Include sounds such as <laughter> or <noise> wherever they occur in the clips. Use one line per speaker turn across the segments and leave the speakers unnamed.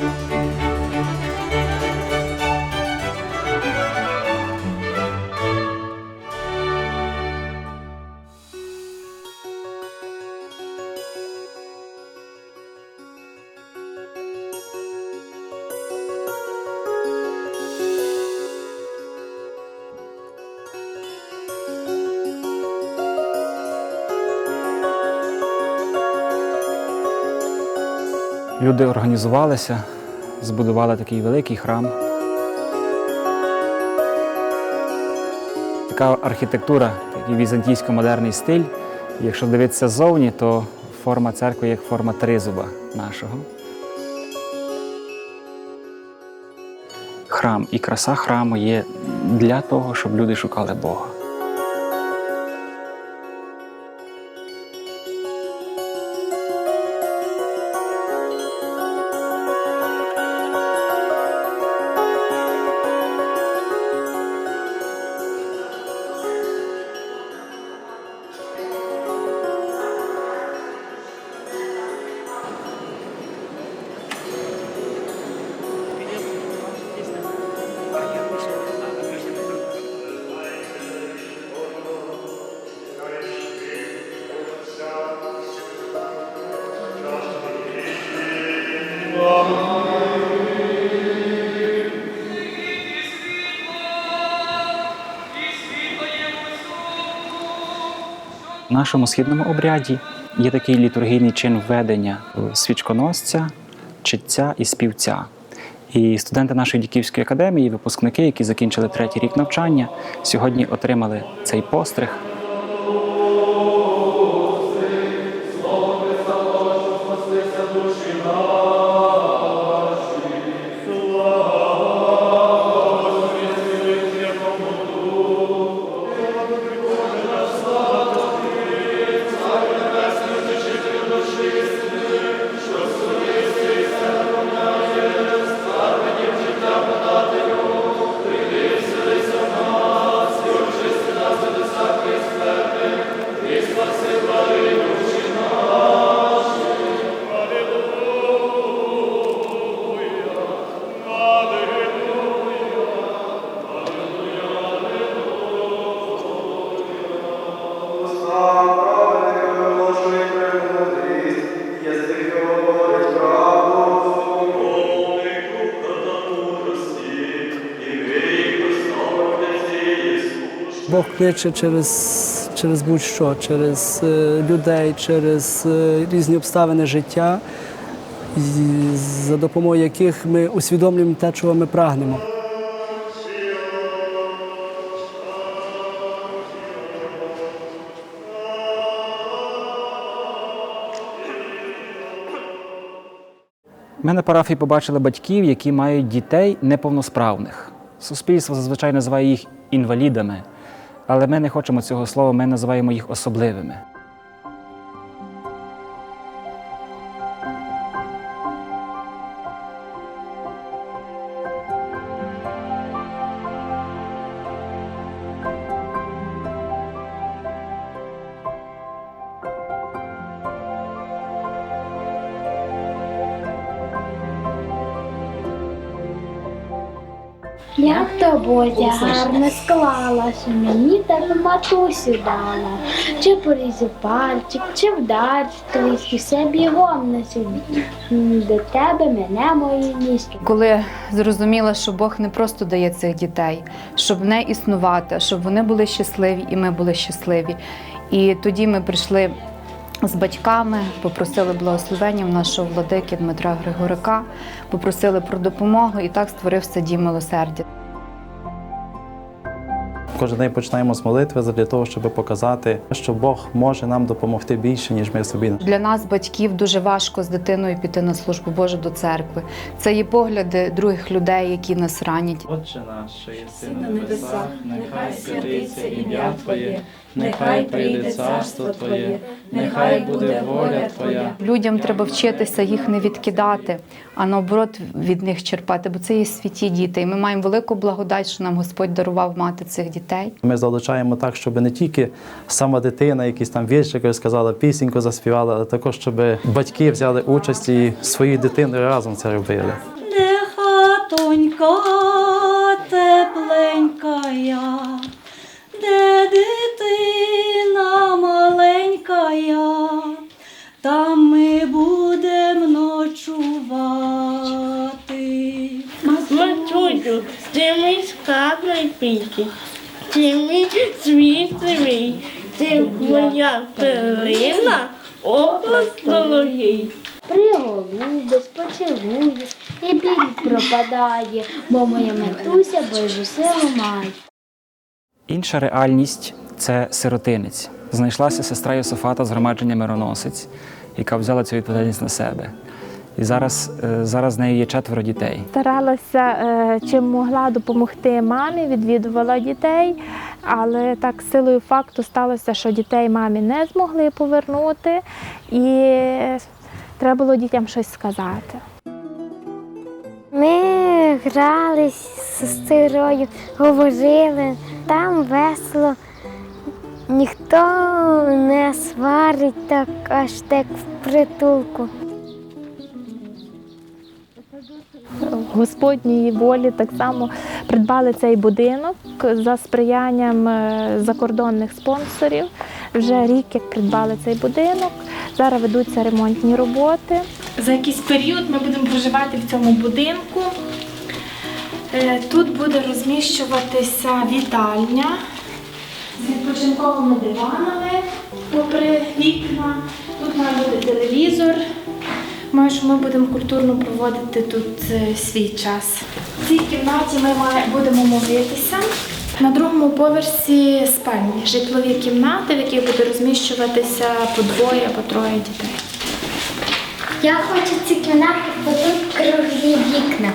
Música Люди організувалися, збудували такий великий храм. Така архітектура, такий візантійсько-модерний стиль. Якщо дивитися ззовні, то форма церкви як форма тризуба нашого. Храм і краса храму є для того, щоб люди шукали Бога. В нашому східному обряді є такий літургійний чин введення свічконосця, читця і співця. І студенти нашої діківської академії, випускники, які закінчили третій рік навчання, сьогодні отримали цей постриг.
Бог кличе через, через будь-що, через е, людей, через е, різні обставини життя, за допомогою яких ми усвідомлюємо те, чого ми прагнемо.
Ми на парафії побачили батьків, які мають дітей неповносправних. Суспільство зазвичай називає їх інвалідами, але ми не хочемо цього слова, ми називаємо їх особливими.
Як то Бозя гарно склала, що мені так матусю дала. Чи порізу пальчик, чи вдар стрічки, все бігом на собі. До тебе мене мої ніжки.
Коли зрозуміла, що Бог не просто дає цих дітей, щоб не існувати, щоб вони були щасливі і ми були щасливі. І тоді ми прийшли з батьками, попросили благословення в нашого владики Дмитра Григорика, попросили про допомогу, і так створився дім милосердя.
Кожен день починаємо з молитви для того, щоб показати, що Бог може нам допомогти більше, ніж ми собі.
Для нас, батьків, дуже важко з дитиною піти на службу Божу до церкви. Це є погляди других людей, які нас ранять.
Отче наш, що є
на небесах, нехай святиться ім'я Твоє, нехай прийде царство Твоє, нехай буде воля Твоя.
Людям треба вчитися їх не відкидати, а наоборот від них черпати, бо це є святі діти. І ми маємо велику благодать, що нам Господь дарував мати цих дітей.
Ми залучаємо так, щоб не тільки сама дитина, якісь там віршики сказала, пісеньку заспівала, але також, щоб батьки взяли участь і своєю дитиною разом це робили.
Де хатонька тепленька я, де дитина маленька я, там ми будемо ночувати.
Матусю, ти мій скарб найбільший, ти мій світ ти моя пилина, область дорогі.
Приголубись, поцілуєш, і біль пропадає, бо моя матуся Божу силу має.
Інша реальність це сиротинець. Знайшлася сестра Йосифата з громадження мироносець, яка взяла цю відповідальність на себе. І зараз, е, зараз з нею є четверо дітей.
Старалася е, чим могла допомогти мамі, відвідувала дітей, але так силою факту сталося, що дітей мамі не змогли повернути, і треба було дітям щось сказати.
Ми грались з сестрою, говорили, там весело. Ніхто не сварить так аж так в притулку.
В Господній волі так само придбали цей будинок за сприянням е, закордонних спонсорів. Вже рік як придбали цей будинок. Зараз ведуться ремонтні роботи.
За якийсь період ми будемо проживати в цьому будинку. Е, Тут буде розміщуватися вітальня з відпочинковими диванами попри вікна. Тут має бути телевізор. Думаю, що ми будемо культурно проводити тут е, свій час. В цій кімнаті ми будемо молитися. На другому поверсі спальні, житлові кімнати, в яких буде розміщуватися по двоє або троє дітей.
Я хочу ці кімнати, бо тут круглі вікна.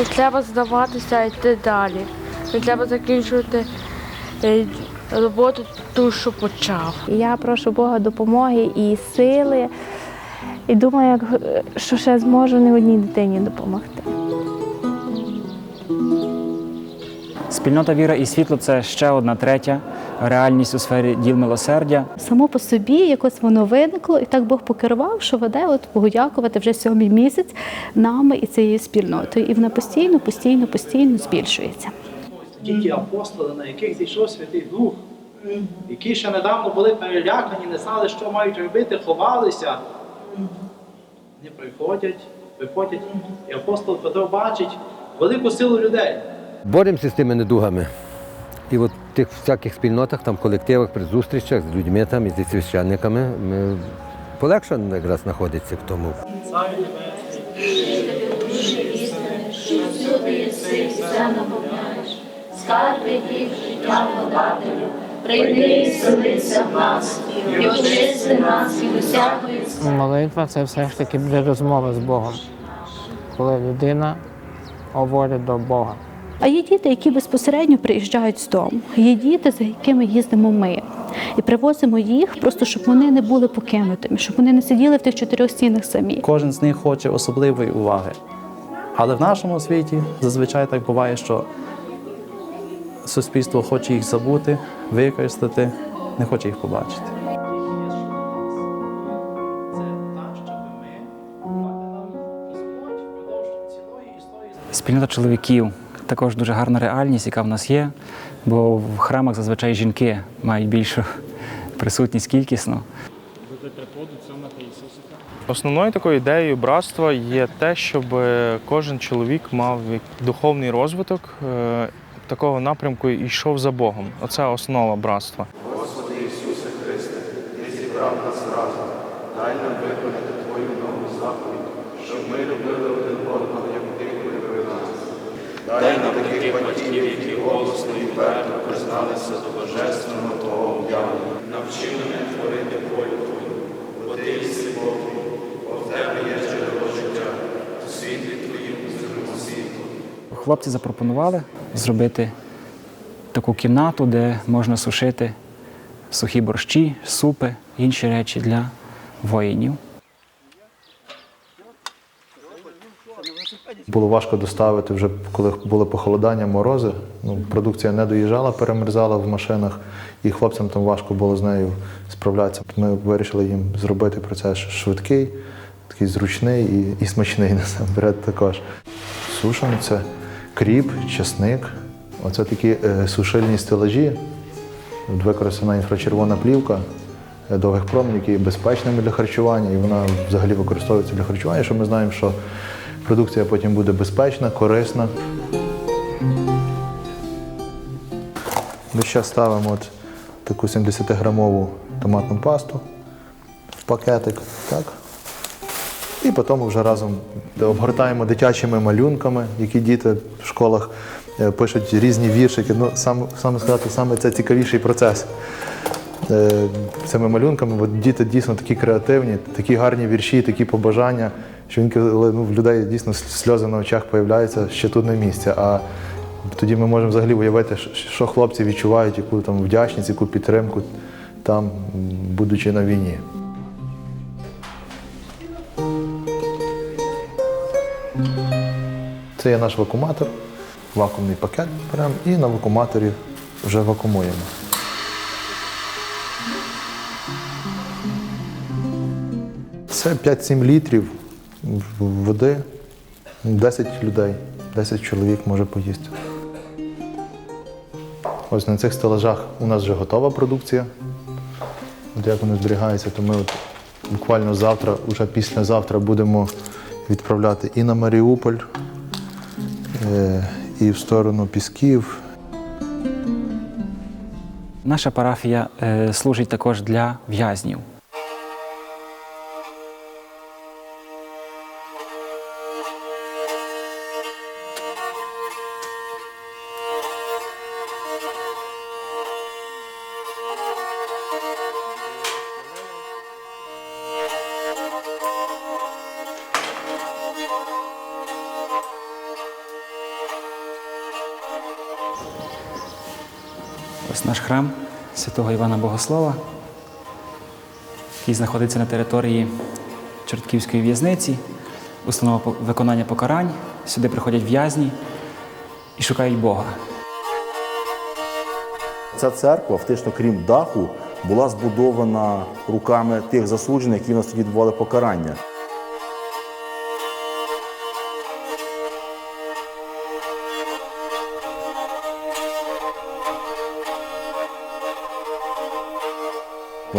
Не треба здаватися і йти далі. Не треба закінчувати е, роботу ту, що почав.
Я прошу Бога допомоги і сили. І думаю, е, що ще зможу не одній дитині допомогти.
Спільнота віра і світло це ще одна третя реальність у сфері діл милосердя.
Само по собі якось воно виникло, і так Бог покерував, що веде от Богу дякувати вже сьомий місяць нами і цією спільнотою. І вона постійно, постійно, постійно збільшується.
Ті ті апостоли, на яких зійшов Святий Дух, які ще недавно були перелякані, не знали, що мають робити, ховалися. Вони приходять, виходять, і апостол Петро бачить велику силу людей.
Боремося з тими недугами. І от в тих всяких спільнотах, там колективах, при зустрічах з людьми там і зі священниками ми полегшено якраз знаходиться в тому.
Скарби життя подателю, прийди і в нас, і очисти
Молитва це все ж таки буде розмова з Богом, коли людина говорить до Бога.
А є діти, які безпосередньо приїжджають з дому. Є діти, за якими їздимо ми. І привозимо їх, просто щоб вони не були покинутими, щоб вони не сиділи в тих чотирьох стінах самі.
Кожен з них хоче особливої уваги. Але в нашому світі зазвичай так буває, що суспільство хоче їх забути, використати, не хоче їх побачити.
Спільнота чоловіків також дуже гарна реальність, яка в нас є, бо в храмах зазвичай жінки мають більшу присутність кількісно.
Основною такою ідеєю братства є те, щоб е, кожен чоловік мав духовний розвиток е, такого напрямку і йшов за Богом. Оце основа братства.
Господи Ісусе Христе, Ти зібрав нас разом. Дай нам виконати Твою нову заповідь, щоб ми любили один одного, як Ти полюбив нас. Дай батьків, які голосно і вперто призналися до божественного Твого об'явлення. Навчи мене творити волю Твою, бо Ти єси Бог, бо в Тебе є джерело життя, у світлі Твоїм зримо світло.
Хлопці запропонували зробити таку кімнату, де можна сушити сухі борщі, супи, інші речі для воїнів.
Було важко доставити вже коли були похолодання, морози. Ну, продукція не доїжджала, перемерзала в машинах, і хлопцям там важко було з нею справлятися. Ми вирішили їм зробити процес швидкий, такий зручний і, і смачний <laughs> насамперед також. Сушимо це кріп, чесник. Оце такі е, сушильні стелажі. Використана інфрачервона плівка е, довгих променів, які є безпечними для харчування, і вона взагалі використовується для харчування, що ми знаємо, що продукція потім буде безпечна, корисна. Ми ще ставимо от таку 70-грамову томатну пасту в пакетик. Так? І потім вже разом обгортаємо дитячими малюнками, які діти в школах е, пишуть різні віршики. Ну, сам, саме сказати, саме це цікавіший процес. Е, Цими малюнками бо діти дійсно такі креативні, такі гарні вірші, такі побажання, що інколи ну, в людей дійсно сльози на очах появляються ще тут на місці. А тоді ми можемо взагалі уявити, що хлопці відчувають, яку там вдячність, яку підтримку там, будучи на війні. Це є наш вакууматор, вакуумний пакет беремо і на вакууматорі вже вакуумуємо. Це 5-7 літрів води, 10 людей, 10 чоловік може поїсти. Ось на цих стелажах у нас вже готова продукція. От як вони зберігаються, то ми от буквально завтра, вже післязавтра будемо відправляти і на Маріуполь, е, і в сторону Пісків.
Наша парафія е, служить також для в'язнів. Ось наш храм святого Івана Богослова, який знаходиться на території Чортківської в'язниці, установа виконання покарань. Сюди приходять в'язні і шукають Бога.
Ця церква, фактично, крім даху, була збудована руками тих засуджених, які в нас тоді відбували покарання.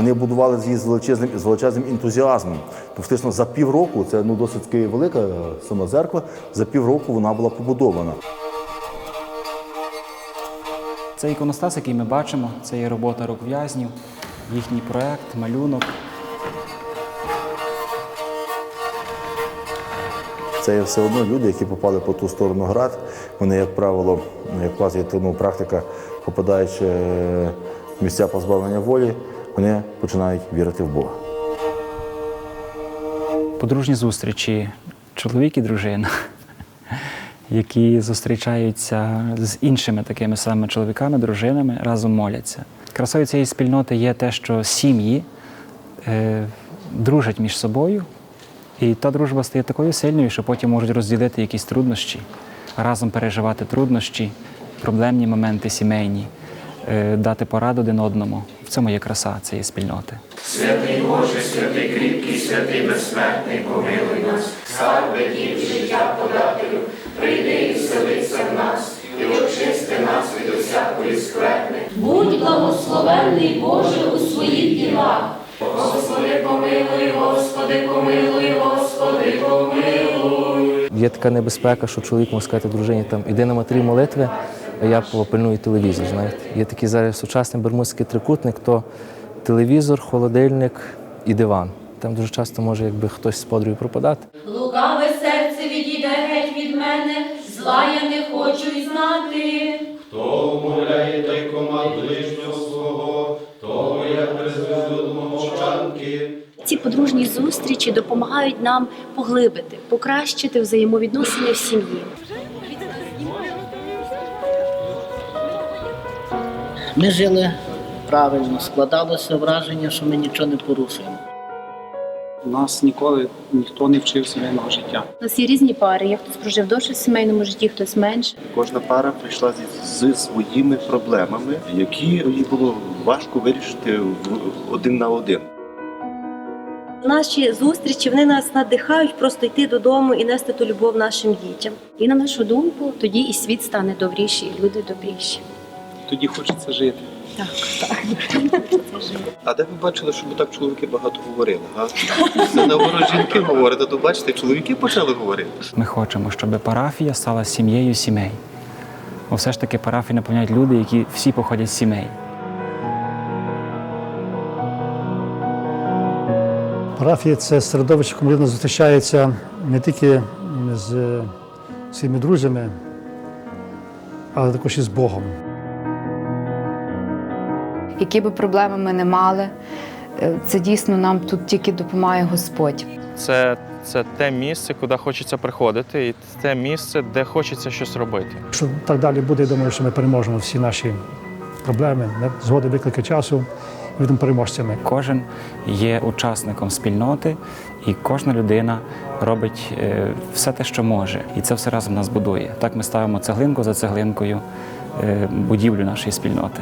Вони будували її з величезним, з величезним ентузіазмом. То фактично за півроку, це ну, досить велика е, сама церква, за півроку вона була побудована.
Це іконостас, який ми бачимо, це є робота рук в'язнів, їхній проект, малюнок.
Це є все одно люди, які попали по ту сторону град. Вони, як правило, як класі ну, практика, попадаючи е, в місця позбавлення волі, вони починають вірити в Бога.
Подружні зустрічі, чоловік і дружина, <laughs> які зустрічаються з іншими такими самими чоловіками, дружинами, разом моляться. Красою цієї спільноти є те, що сім'ї е, дружать між собою, і та дружба стає такою сильною, що потім можуть розділити якісь труднощі, разом переживати труднощі, проблемні моменти сімейні, е, дати пораду один одному. Цьому є краса цієї спільноти.
Святий Боже, святий кріпкий, святий безсмертний, помилуй нас, скарби віків життя подателю, прийди і вселися в нас, і очисти нас від усякої скверни.
Будь благословенний Боже у своїх ділах.
Господи, помилуй, Господи, помилуй, Господи, помилуй.
Є така небезпека, що чоловік може сказати дружині, там іди на матері молитви, а я попильную телевізор. Знаєте, є такий зараз сучасний бермудський трикутник, то телевізор, холодильник і диван. Там дуже часто може якби хтось з подругою пропадати.
Лукаве серце відійде геть від мене, зла я не хочу й знати.
Хто умовляє тайкома ближнього свого, того я призведу до мовчанки.
Ці подружні зустрічі допомагають нам поглибити, покращити взаємовідносини в сім'ї.
Ми жили правильно, складалося враження, що ми нічого не порушуємо.
У нас ніколи ніхто не вчив сімейного життя.
У нас є різні пари. Є хтось прожив довше в сімейному житті, хтось менше.
Кожна пара прийшла зі, зі своїми проблемами, які їй було важко вирішити в- один на один.
Наші зустрічі вони нас надихають просто йти додому і нести ту любов нашим дітям.
І на нашу думку, тоді і світ стане добріший, і люди добріші.
Тоді хочеться жити.
Так, так.
А де ви бачили, щоб так чоловіки багато говорили? Га? Це наоборот жінки говорять, а то бачите, чоловіки почали говорити.
Ми хочемо, щоб парафія стала сім'єю сімей. Бо все ж таки парафії наповняють люди, які всі походять з сімей.
Парафія це середовище, коли людина зустрічається не тільки з своїми друзями, але також і з Богом.
Які би проблеми ми не мали, е, це дійсно нам тут тільки допомагає Господь.
Це, це те місце, куди хочеться приходити, і те місце, де хочеться щось робити.
Якщо так далі буде, я думаю, що ми переможемо всі наші проблеми, не- згоди, виклики часу будемо переможцями.
Кожен є учасником спільноти, і кожна людина робить е, все те, що може. І це все разом нас будує. Так ми ставимо цеглинку за цеглинкою е, будівлю нашої спільноти.